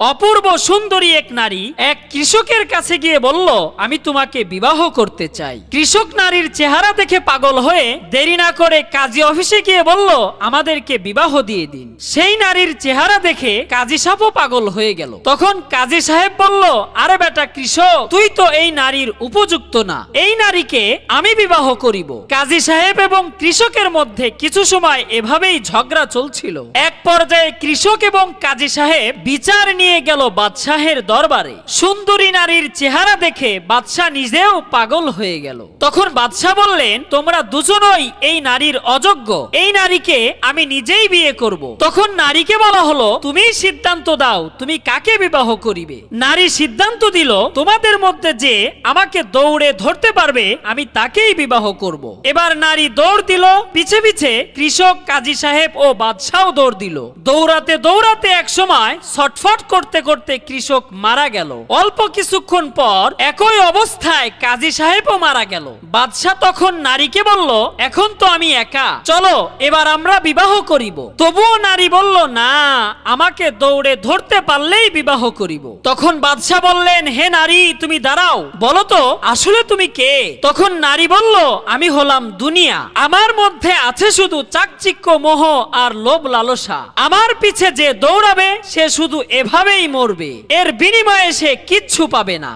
অপূর্ব সুন্দরী এক নারী এক কৃষকের কাছে গিয়ে বলল, আমি তোমাকে বিবাহ করতে চাই। কৃষক নারীর চেহারা দেখে পাগল হয়ে দেরি না করে কাজী অফিসে গিয়ে বলল, আমাদেরকে বিবাহ দিয়ে দিন। সেই নারীর চেহারা দেখে কাজী সাহেবও পাগল হয়ে গেল। তখন কাজী সাহেব বলল, আরে বেটা কৃষক, তুই তো এই নারীর উপযুক্ত না। এই নারীকে আমি বিবাহ করিব। কাজী সাহেব এবং কৃষকের মধ্যে কিছু সময় এভাবেই ঝগড়া চলছিল। এক পর্যায়ে কৃষক এবং কাজী সাহেব বিচার নিয়ে গেল বাদশাহের দরবারে। সুন্দরী নারীর চেহারা দেখে বাদশাহ নিজেও পাগল হয়ে গেল। তখন বাদশাহ বললেন, তোমরা দুজনই এই নারীর অযোগ্য। এই নারীকে আমি নিজেই বিয়ে করব। তখন নারীকে বলা হলো তুমি সিদ্ধান্ত দাও, তুমি কাকে বিবাহ করিবে? নারী সিদ্ধান্ত দিল, তোমাদের মধ্যে যে আমাকে দৌড়ে ধরতে পারবে, আমি তাকেই বিবাহ করব। এবার নারী দৌড় দিল, পিছে পিছে কৃষক, কাজী সাহেব ও বাদশাহ দৌড় দিল। দৌড়াতে দৌড়াতে এক সময় ছটফট করতে করতে কৃষক মারা গেল। অল্প কিছুক্ষণ পর একই অবস্থায় কাজী সাহেবও মারা গেল। বাদশাহ তখন নারীকে বলল, এখন তো আমি একা। চলো, এবার আমরা বিবাহ করিব। তবুও নারী বলল, না, আমাকে দৌড়ে ধরতে পারলেই বিবাহ করিব। তখন বাদশাহ বললেন, হে নারী, তুমি দাঁড়াও। বলো তো, আসলে তুমি কে? তখন নারী বলল, আমি হলাম দুনিয়া। আমার মধ্যে আছে শুধু চাকচিক্য, মোহ আর লোভ লালসা। আমার পিছে যে দৌড়াবে, সে শুধু এভাবেই মরবে। এর বিনিময়ে সে কিচ্ছু পাবে না।